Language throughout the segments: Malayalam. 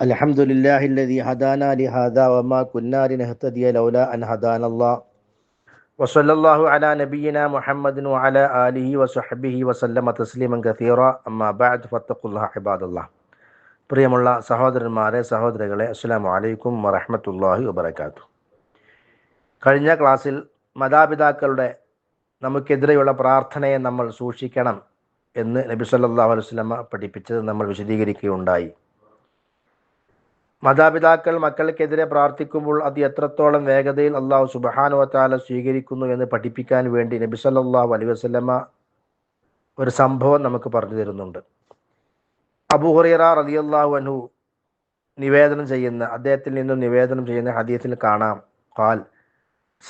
الحمد لله الذي هدانا لهذا وما كنا لنهتدي لولا ان هدانا الله وصلى الله على نبينا محمد وعلى اله وصحبه وسلم تسليما كثيرا اما بعد فاتقوا الله عباد الله പ്രിയമുള്ള സഹോദരന്മാരെ സഹോദരങ്ങളെ അസ്സാം വലൈക്കും വറഹമത്തല്ലാഹി വബർക്കാത്തു കഴിഞ്ഞ ക്ലാസ്സിൽ മാതാപിതാക്കളുടെ നമുക്കെതിരെയുള്ള പ്രാർത്ഥനയെ നമ്മൾ സൂക്ഷിക്കണം എന്ന് നബി സല്ലാ അലുസ്ലമ പഠിപ്പിച്ചത് നമ്മൾ വിശദീകരിക്കുകയുണ്ടായി. മാതാപിതാക്കൾ മക്കൾക്കെതിരെ പ്രാർത്ഥിക്കുമ്പോൾ അത് എത്രത്തോളം വേഗതയിൽ അള്ളാഹു സുബഹാനുവത്താല സ്വീകരിക്കുന്നു എന്ന് പഠിപ്പിക്കാൻ വേണ്ടി നബി സല്ലല്ലാഹു അലൈ വസല്ലമ ഒരു സംഭവം നമുക്ക് പറഞ്ഞു തരുന്നുണ്ട്. അബുഹുറിയറ ഹുറൈറ റളിയല്ലാഹു അൻഹു നിവേദനം ചെയ്യുന്ന അദ്ദേഹത്തിൽ നിന്നും നിവേദനം ചെയ്യുന്ന ഹദീസിൽ കാണാം. ഖാൽ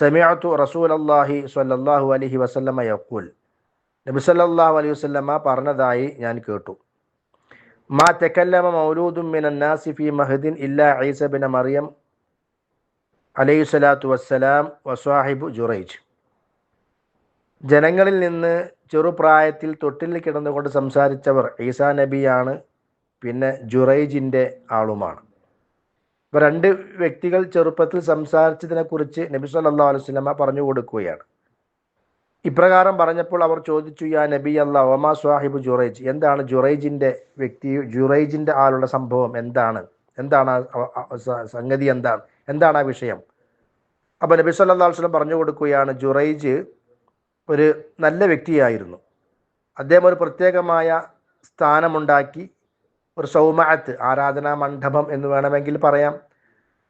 സമിഅതു റസൂലല്ലാഹി സ്വല്ലല്ലാഹു അലൈഹി വസല്ലമ യഖൂൽ. നബി സല്ലല്ലാഹു അലൈഹി വസല്ലമ പറഞ്ഞതായി ഞാൻ കേട്ടു. മാ തെക്കല്ലമ മൗലൂദും മിന നാസി ഫീ മഹദിൻ ഇല്ലാ ഈസ ബിൻ മറിയം അലൈഹി സ്വലാത്തു വസ്സലാം വസ്വാഹിബു ജുറൈജ്. ജനങ്ങളിൽ നിന്ന് ചെറുപ്രായത്തിൽ തൊട്ടിൽ കിടന്നുകൊണ്ട് സംസാരിച്ചവർ ഈസാ നബിയാണ് പിന്നെ ജുറൈജിന്റെ ആളുമാണ്. ഇപ്പൊ രണ്ട് വ്യക്തികൾ ചെറുപ്പത്തിൽ സംസാരിച്ചതിനെക്കുറിച്ച് നബി സല്ലല്ലാഹു അലൈഹി വസല്ലമ പറഞ്ഞു കൊടുക്കുകയാണ് ഇപ്രകാരം പറഞ്ഞപ്പോൾ അവർ ചോദിച്ചു യാ നബി അല്ല ഒമാ സാഹിബ് ജുറൈജ്? എന്താണ് ജുറൈജിന്റെ വ്യക്തി ജുറൈജിന്റെ ആളുടെ സംഭവം എന്താണ്? എന്താണ് സംഗതി എന്താണ്? എന്താണ് ആ വിഷയം? അപ്പോൾ നബി അലൈഹി വസല്ലം പറഞ്ഞു കൊടുക്കുകയാണ് ജുറൈജ് ഒരു നല്ല വ്യക്തിയായിരുന്നു. അദ്ദേഹം ഒരു പ്രത്യേകമായ സ്ഥാനമുണ്ടാക്കി ഒരു സൗമാഅത്ത് ആരാധനാ മണ്ഡപം എന്ന് വേണമെങ്കിൽ പറയാം.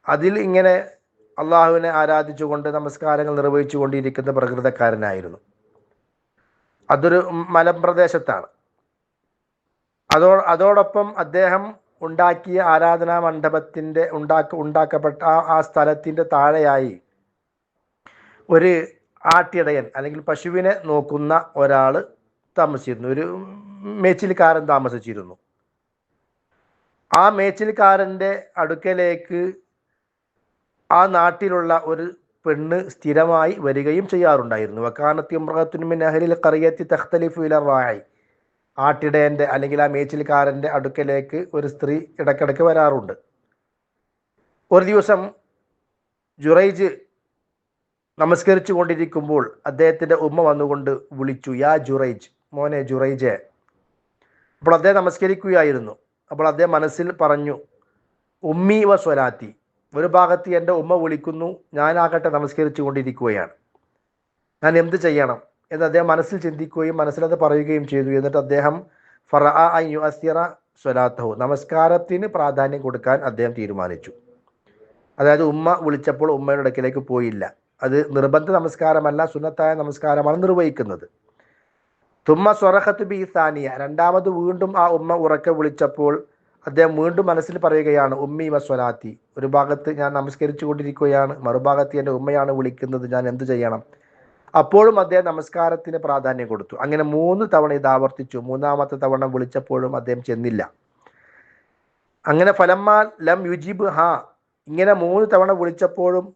അതിൽ ഇങ്ങനെ അള്ളാഹുവിനെ ആരാധിച്ചുകൊണ്ട് നമസ്കാരങ്ങൾ നിർവഹിച്ചു കൊണ്ടിരിക്കുന്ന പ്രകൃതക്കാരനായിരുന്നു. അതൊരു മലപ്രദേശത്താണ് അതോ അതോടൊപ്പം അദ്ദേഹം ഉണ്ടാക്കിയ ആരാധനാ മണ്ഡപത്തിന്റെ ഉണ്ടാക്ക ഉണ്ടാക്കപ്പെട്ട ആ ആ സ്ഥലത്തിന്റെ താഴെയായി ഒരു ആട്ടിടയൻ അല്ലെങ്കിൽ പശുവിനെ നോക്കുന്ന ഒരാൾ താമസിച്ചിരുന്നു. ഒരു മേച്ചിൽക്കാരൻ താമസിച്ചിരുന്നു. ആ മേച്ചിൽക്കാരന്റെ അടുക്കലേക്ക് ആ നാട്ടിലുള്ള ഒരു പെണ്ണ് സ്ഥിരമായി വരികയും ചെയ്യാറുണ്ടായിരുന്നു. വക്കാനത്തി മൃഗത്തിനുമിൻ അഹലിൽ കറിയത്തി തഖ്തലിഫു ഇല റായി. ആട്ടിടയന്റെ അല്ലെങ്കിൽ ആ മേച്ചിൽക്കാരന്റെ അടുക്കലേക്ക് ഒരു സ്ത്രീ ഇടയ്ക്കിടയ്ക്ക് വരാറുണ്ട്. ഒരു ദിവസം ജുറൈജ് നമസ്കരിച്ചു കൊണ്ടിരിക്കുമ്പോൾ അദ്ദേഹത്തിന്റെ ഉമ്മ വന്നുകൊണ്ട് വിളിച്ചു യാ ജുറൈജ് മോനെ ജുറൈജെ. അപ്പോൾ അദ്ദേഹം നമസ്കരിക്കുകയായിരുന്നു. അപ്പോൾ അദ്ദേഹം മനസ്സിൽ പറഞ്ഞു ഉമ്മി വ സ്വലാത്തി. ഒരു ഭാഗത്ത് എന്റെ ഉമ്മ വിളിക്കുന്നു ഞാനാകട്ടെ നമസ്കരിച്ചു കൊണ്ടിരിക്കുകയാണ് ഞാൻ എന്ത് ചെയ്യണം എന്ന് അദ്ദേഹം മനസ്സിൽ ചിന്തിക്കുകയും മനസ്സിലത് പറയുകയും ചെയ്തു. എന്നിട്ട് അദ്ദേഹം ഫറ സ്വലാത്തഹു. നമസ്കാരത്തിന് പ്രാധാന്യം കൊടുക്കാൻ അദ്ദേഹം തീരുമാനിച്ചു. അതായത് ഉമ്മ വിളിച്ചപ്പോൾ ഉമ്മയുടെ ഇടയ്ക്കിലേക്ക് പോയില്ല. അത് നിർബന്ധ നമസ്കാരമല്ല സുന്നത്തായ നമസ്കാരമാണ് നിർവഹിക്കുന്നത്. തുമ്മ സ്വറഹത്ത് ബി സാനിയ. രണ്ടാമത് വീണ്ടും ആ ഉമ്മ ഉറക്കെ വിളിച്ചപ്പോൾ അദ്ദേഹം വീണ്ടും മനസ്സിൽ പറയുകയാണ് ഉമ്മി വസ്വലാത്തി. ഒരു ഭാഗത്ത് ഞാൻ നമസ്കരിച്ചു കൊണ്ടിരിക്കുകയാണ് മറുഭാഗത്ത് എന്റെ ഉമ്മയാണ് വിളിക്കുന്നത് ഞാൻ എന്തു ചെയ്യണം? അപ്പോഴും അദ്ദേഹം നമസ്കാരത്തിന് പ്രാധാന്യം കൊടുത്തു. അങ്ങനെ മൂന്ന് തവണ ഇത് ആവർത്തിച്ചു. മൂന്നാമത്തെ തവണ വിളിച്ചപ്പോഴും അദ്ദേഹം ചെന്നില്ല. അങ്ങനെ ഫലമാ ലം യുജിബ് ഹാ. ഇങ്ങനെ മൂന്ന് തവണ വിളിച്ചപ്പോഴും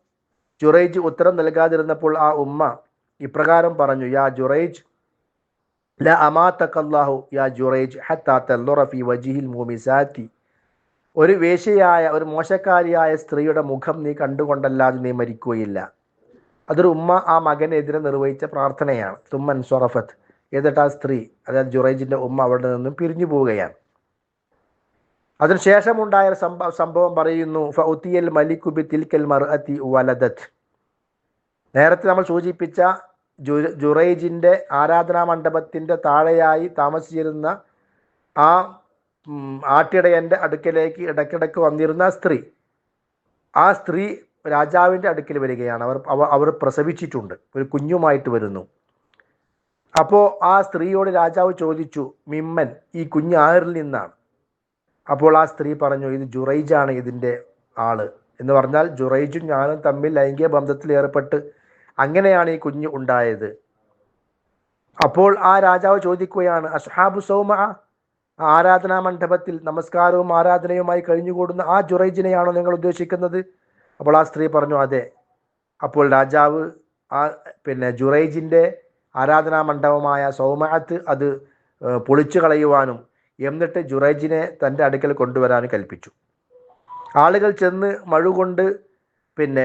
ജുറൈജ് ഉത്തരം നൽകാതിരുന്നപ്പോൾ ആ ഉമ്മ ഇപ്രകാരം പറഞ്ഞു യാ ജുറൈജ് ല അമാത്തക്കല്ലാഹു യാ ജുറൈജ് ഹത്താ തല്ലുറ ഫി വജിഹിൽ മുമിസാത്തി ഒരു വേഷയായ ഒരു മോശക്കാരിയായ സ്ത്രീയുടെ മുഖം നീ കണ്ടുകൊണ്ടല്ലാതെ നീ മരിക്കുകയില്ല. അതൊരു ഉമ്മ ആ മകനെതിരെ നിർവഹിച്ച പ്രാർത്ഥനയാണ്. തുമ്മൻ സൊറഫത്ത്. എന്നിട്ട് ആ സ്ത്രീ അതായത് ജുറേജിന്റെ ഉമ്മ അവിടെ നിന്നും പിരിഞ്ഞു പോവുകയാണ്. അതിനുശേഷമുണ്ടായ സംഭവ സംഭവം പറയുന്നു ഫൗത്തിയൽ മലിക്കുബി തിൽക്കൽ മർഅത്തി വലദത്ത് നേരത്തെ നമ്മൾ സൂചിപ്പിച്ച ജു- ജുറൈജിന്റെ ആരാധനാ മണ്ഡപത്തിന്റെ താഴെയായി താമസിച്ചിരുന്ന ആ ആട്ടിടയന്റെ അടുക്കലേക്ക് ഇടയ്ക്കിടയ്ക്ക് വന്നിരുന്ന സ്ത്രീ. ആ സ്ത്രീ രാജാവിന്റെ അടുക്കൽ വരികയാണ്. അവർ അവ- അവർ പ്രസവിച്ചിട്ടുണ്ട്. ഒരു കുഞ്ഞുമായിട്ട് വരുന്നു. അപ്പോൾ ആ സ്ത്രീയോട് രാജാവ് ചോദിച്ചു മിമ്മൻ ഈ കുഞ്ഞ് ആരിൽ നിന്നാണ്? അപ്പോൾ ആ സ്ത്രീ പറഞ്ഞു ഇത് ജുറൈജാണ് ഇതിന്റെ ആൾ. എന്ന് പറഞ്ഞാൽ ജുറൈജും ഞാനും തമ്മിൽ ലൈംഗിക ബന്ധത്തിൽ ഏർപ്പെട്ട് അങ്ങനെയാണ് ഈ കുഞ്ഞ് ഉണ്ടായത്. അപ്പോൾ ആ രാജാവ് ചോദിക്കുകയാണ് അസ്ഹാബു സൗമ ആരാധനാ മണ്ഡപത്തിൽ നമസ്കാരവും ആരാധനയുമായി കഴിഞ്ഞുകൂടുന്ന ആ ജുറൈജിനെയാണോ നിങ്ങൾ ഉദ്ദേശിക്കുന്നത്? അപ്പോൾ ആ സ്ത്രീ പറഞ്ഞു അതെ. അപ്പോൾ രാജാവ് ആ പിന്നെ ജുറൈജിന്റെ ആരാധനാ മണ്ഡപമായ സൗമഅത്ത് അത് പൊളിച്ചു കളയുവാനും എന്നിട്ട് ജുറൈജിനെ തന്റെ അടുക്കൽ കൊണ്ടുവരാനും കൽപ്പിച്ചു. ആളുകൾ ചെന്ന് മഴ കൊണ്ട് പിന്നെ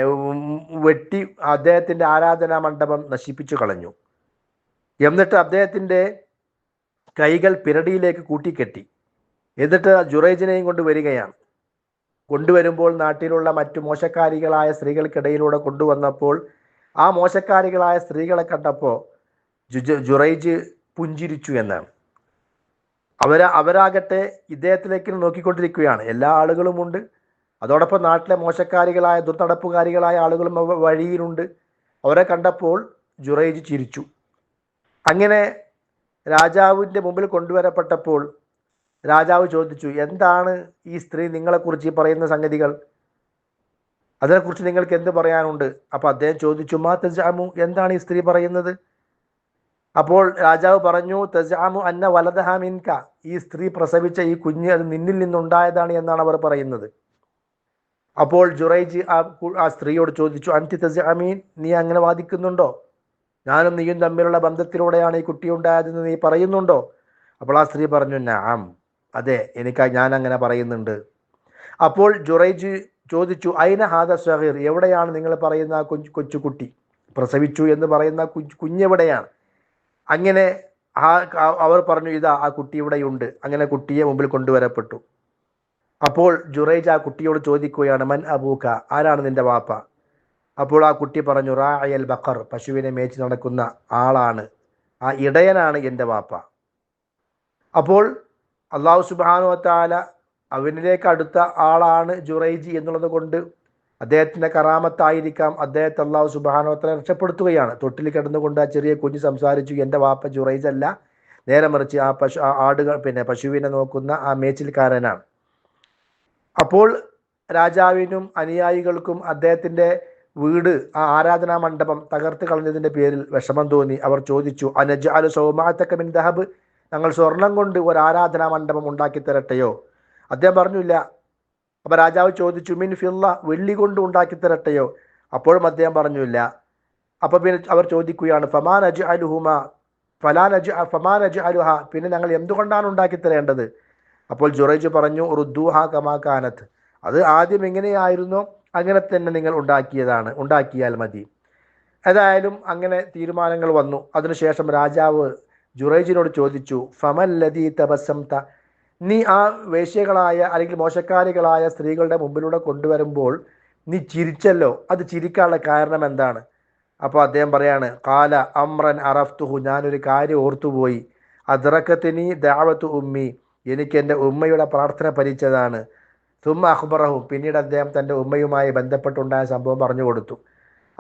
വെട്ടി അദ്ദേഹത്തിന്റെ ആരാധനാ മണ്ഡപം നശിപ്പിച്ചു കളഞ്ഞു. എന്നിട്ട് അദ്ദേഹത്തിന്റെ കൈകൾ പിരടിയിലേക്ക് കൂട്ടിക്കെട്ടി. എന്നിട്ട് ജുറൈജിനെയും കൊണ്ട് വരികയാണ്. കൊണ്ടുവരുമ്പോൾ നാട്ടിലുള്ള മറ്റു മോശക്കാരികളായ സ്ത്രീകൾക്കിടയിലൂടെ കൊണ്ടുവന്നപ്പോൾ ആ മോശക്കാരികളായ സ്ത്രീകളെ കണ്ടപ്പോൾ ജുറൈജ് പുഞ്ചിരിച്ചു എന്നാണ്. അവരാ അവരാകട്ടെ ഇദ്ദേഹത്തിലേക്ക് നോക്കിക്കൊണ്ടിരിക്കുകയാണ്. എല്ലാ ആളുകളുമുണ്ട്. അതോടൊപ്പം നാട്ടിലെ മോശക്കാരികളായ ദുർനടപ്പുകാരികളായ ആളുകളും വഴിയിലുണ്ട്. അവരെ കണ്ടപ്പോൾ ജുറൈജ് ചിരിച്ചു. അങ്ങനെ രാജാവിന്റെ മുമ്പിൽ കൊണ്ടുവരപ്പെട്ടപ്പോൾ രാജാവ് ചോദിച്ചു എന്താണ് ഈ സ്ത്രീ നിങ്ങളെക്കുറിച്ച് പറയുന്ന സംഗതികൾ? അതിനെക്കുറിച്ച് നിങ്ങൾക്ക് എന്ത് പറയാനുണ്ട്? അപ്പോൾ അദ്ദേഹം ചോദിച്ചു മാ തജാമു എന്താണ് ഈ സ്ത്രീ പറയുന്നത്? അപ്പോൾ രാജാവ് പറഞ്ഞു തജാമു അന്ന വലതഹാമിൻക ഈ സ്ത്രീ പ്രസവിച്ച ഈ കുഞ്ഞ് അത് നിന്നിൽ നിന്നുണ്ടായതാണ് എന്നാണ് അവർ പറയുന്നത്. അപ്പോൾ ജുറൈജ് ആ ആ സ്ത്രീയോട് ചോദിച്ചു അൻതി അമീൻ നീ അങ്ങനെ വാദിക്കുന്നുണ്ടോ? ഞാനും നീയും തമ്മിലുള്ള ബന്ധത്തിലൂടെയാണ് ഈ കുട്ടി ഉണ്ടായതെന്ന് നീ പറയുന്നുണ്ടോ? അപ്പോൾ ആ സ്ത്രീ പറഞ്ഞു നാം അതെ എനിക്ക് ഞാൻ അങ്ങനെ പറയുന്നുണ്ട്. അപ്പോൾ ജുറൈജ് ചോദിച്ചു അയിന ഹാദ സഹീർ എവിടെയാണ് നിങ്ങൾ പറയുന്ന ആ കൊച്ചു കൊച്ചുകുട്ടി? പ്രസവിച്ചു എന്ന് പറയുന്ന കുഞ്ഞ് കുഞ്ഞെവിടെയാണ്? അങ്ങനെ ആ- അവർ പറഞ്ഞു ഇതാ ആ കുട്ടി ഇവിടെയുണ്ട്. അങ്ങനെ കുട്ടിയെ മുമ്പിൽ കൊണ്ടുവരപ്പെട്ടു. അപ്പോൾ ജുറൈജ് ആ കുട്ടിയോട് ചോദിക്കുകയാണ് മൻ അബൂക്ക ആരാണ് നിന്റെ വാപ്പ? അപ്പോൾ ആ കുട്ടി പറഞ്ഞു റായൽ ബക്കർ പശുവിനെ മേച്ച് നടക്കുന്ന ആളാണ്. ആ ഇടയനാണ് എന്റെ വാപ്പ. അപ്പോൾ അള്ളാഹു സുബാനു താല അവനിലേക്ക് അടുത്ത ആളാണ് ജുറൈജി എന്നുള്ളത് കൊണ്ട് അദ്ദേഹത്തിന്റെ കറാമത്തായിരിക്കാം. അദ്ദേഹത്തെ അള്ളാഹു സുബാനു താല രക്ഷപ്പെടുത്തുകയാണ്. തൊട്ടിൽ കിടന്നുകൊണ്ട് ആ ചെറിയ കുഞ്ഞ് സംസാരിച്ചു എന്റെ വാപ്പ ജുറൈജ് അല്ല നേരെ മറിച്ച് ആ പശു ആടുകൾ പിന്നെ പശുവിനെ നോക്കുന്ന ആ മേച്ചിൽക്കാരനാണ്. അപ്പോൾ രാജാവിനും അനുയായികൾക്കും അദ്ദേഹത്തിന്റെ വീട് ആ ആരാധനാ മണ്ഡപം തകർത്ത് കളഞ്ഞതിന്റെ പേരിൽ വിഷമം തോന്നി. അവർ ചോദിച്ചു അനജ് അലു സൗമാത്തക്ക മിൻ ദഹബ്? ഞങ്ങൾ സ്വർണം കൊണ്ട് ഒരു ആരാധനാ മണ്ഡപം ഉണ്ടാക്കി തരട്ടെയോ? അദ്ദേഹം പറഞ്ഞില്ല. അപ്പൊ രാജാവ് ചോദിച്ചു മിൻ ഫില്ല വെള്ളി കൊണ്ട് ഉണ്ടാക്കി തരട്ടെയോ? അപ്പോഴും അദ്ദേഹം പറഞ്ഞില്ല. അപ്പൊ പിന്നെ അവർ ചോദിക്കുകയാണ് ഫമാൻ അജ് അലുഹുമ ഫലാൻ അജ് ഫമാൻ അജ് അലുഹ പിന്നെ ഞങ്ങൾ എന്തുകൊണ്ടാണ് ഉണ്ടാക്കി തരേണ്ടത്? അപ്പോൾ ജുറൈജ് പറഞ്ഞു റുദ്ദുഹ കമാ കാനത്ത് അത് ആദ്യം എങ്ങനെയായിരുന്നു? അങ്ങനെ തന്നെ നിങ്ങൾ ഉണ്ടാക്കിയതാണ്. ഉണ്ടാക്കിയാൽ മതി. ഏതായാലും അങ്ങനെ തീരുമാനങ്ങൾ വന്നു. അതിനുശേഷം രാജാവ് ജുറൈജിനോട് ചോദിച്ചു ഫമൽ ഫമല്ലദീ തബസ്സംത നീ ആ വേശ്യകളായ അല്ലെങ്കിൽ മോശക്കാരികളായ സ്ത്രീകളുടെ മുമ്പിലൂടെ കൊണ്ടുവരുമ്പോൾ നീ ചിരിച്ചല്ലോ. അത് ചിരിക്കാനുള്ള കാരണം എന്താണ്? അപ്പോൾ അദ്ദേഹം പറയാണ് കാല അമ്രൻ അറഫ്തുഹു. ഞാനൊരു കാര്യം ഓർത്തുപോയി. അദ്രക്കത്തിനി ദാവത്തു ഉമ്മി. എനിക്ക് എന്റെ ഉമ്മയുടെ പ്രാർത്ഥന ഫലിച്ചതാണ്. തുമ്മ അഖ്ബറഹു. പിന്നീട് അദ്ദേഹം തന്റെ ഉമ്മയുമായി ബന്ധപ്പെട്ടുണ്ടായ സംഭവം പറഞ്ഞു കൊടുത്തു.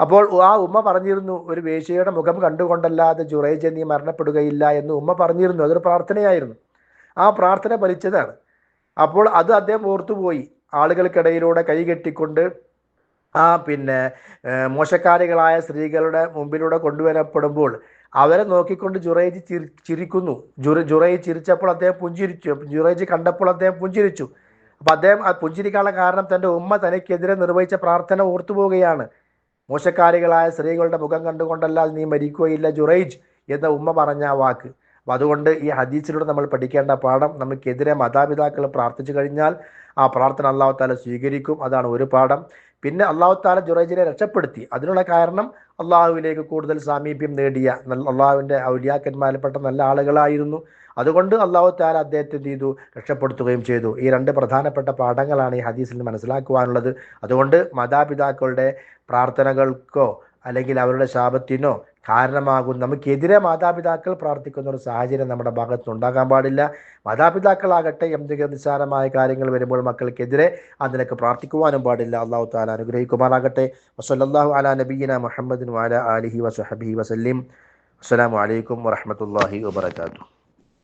അപ്പോൾ ആ ഉമ്മ പറഞ്ഞിരുന്നു ഒരു വേശ്യയുടെ മുഖം കണ്ടുകൊണ്ടല്ലാതെ ജുറൈജ് നീ മരണപ്പെടുകയില്ല എന്ന് ഉമ്മ പറഞ്ഞിരുന്നു. അതൊരു പ്രാർത്ഥനയായിരുന്നു. ആ പ്രാർത്ഥന ഫലിച്ചതാണ്. അപ്പോൾ അത് അദ്ദേഹം ഓർത്തുപോയി. ആളുകൾക്കിടയിലൂടെ കൈകെട്ടിക്കൊണ്ട് ആ പിന്നെ മോശക്കാരികളായ സ്ത്രീകളുടെ മുമ്പിലൂടെ കൊണ്ടുവരപ്പെടുമ്പോൾ അവരെ നോക്കിക്കൊണ്ട് ജുറൈജ് ചിരി ചിരിക്കുന്നു. ജുറ ജുറൈജ് ചിരിച്ചപ്പോൾ അദ്ദേഹം പുഞ്ചിരിച്ചു. ജുറൈജ് കണ്ടപ്പോൾ അദ്ദേഹം പുഞ്ചിരിച്ചു. അപ്പം അദ്ദേഹം പുഞ്ചിരിക്കാനുള്ള കാരണം തന്റെ ഉമ്മ തനിക്കെതിരെ നിർവഹിച്ച പ്രാർത്ഥന ഓർത്തുപോവുകയാണ്. മോശക്കാരികളായ സ്ത്രീകളുടെ മുഖം കണ്ടുകൊണ്ടല്ലാതെ നീ മരിക്കുകയില്ല ജുറൈജ് എന്ന ഉമ്മ പറഞ്ഞ ആ വാക്ക്. അപ്പം അതുകൊണ്ട് ഈ ഹദീസിലൂടെ നമ്മൾ പഠിക്കേണ്ട പാഠം നമുക്കെതിരെ മാതാപിതാക്കൾ പ്രാർത്ഥിച്ചു കഴിഞ്ഞാൽ ആ പ്രാർത്ഥന അള്ളാഹു താല സ്വീകരിക്കും. അതാണ് ഒരു പാഠം. പിന്നെ അള്ളാഹു താല ജുറൈജിനെ രക്ഷപ്പെടുത്തി. അതിനുള്ള കാരണം അള്ളാഹുവിലേക്ക് കൂടുതൽ സാമീപ്യം നേടിയ അള്ളാഹുവിന്റെ ഔലിയാക്കന്മാരിൽപ്പെട്ട നല്ല ആളുകളായിരുന്നു. അതുകൊണ്ട് അള്ളാഹു താല അദ്ദേഹത്തെ ചെയ്തു? രക്ഷപ്പെടുത്തുകയും ചെയ്തു. ഈ രണ്ട് പ്രധാനപ്പെട്ട പാഠങ്ങളാണ് ഈ ഹദീസിൽ മനസ്സിലാക്കുവാനുള്ളത്. അതുകൊണ്ട് മാതാപിതാക്കളുടെ പ്രാർത്ഥനകൾക്കോ അല്ലെങ്കിൽ അവരുടെ ശാപത്തിനോ കാരണമാകും നമുക്കെതിരെ മാതാപിതാക്കൾ പ്രാർത്ഥിക്കുന്ന ഒരു സാഹചര്യം നമ്മുടെ ഭാഗത്ത് ഉണ്ടാകാൻ പാടില്ല. മാതാപിതാക്കളാകട്ടെ എന്തെങ്കിലും നിസ്സാരമായ കാര്യങ്ങൾ വരുമ്പോൾ മക്കൾക്കെതിരെ അതിനൊക്കെ പ്രാർത്ഥിക്കുവാനും പാടില്ല. അള്ളാഹു താല അനുഗ്രഹിക്കുമാറാകട്ടെ. വസല്ലാഹു അല നബീന മുഹമ്മദിൻ വാല അലിഹി വസഹബി വസല്ലിം. അസ്സലാമു അലൈക്കും വാഹമത്തല്ലാഹി വബർക്കാത്തു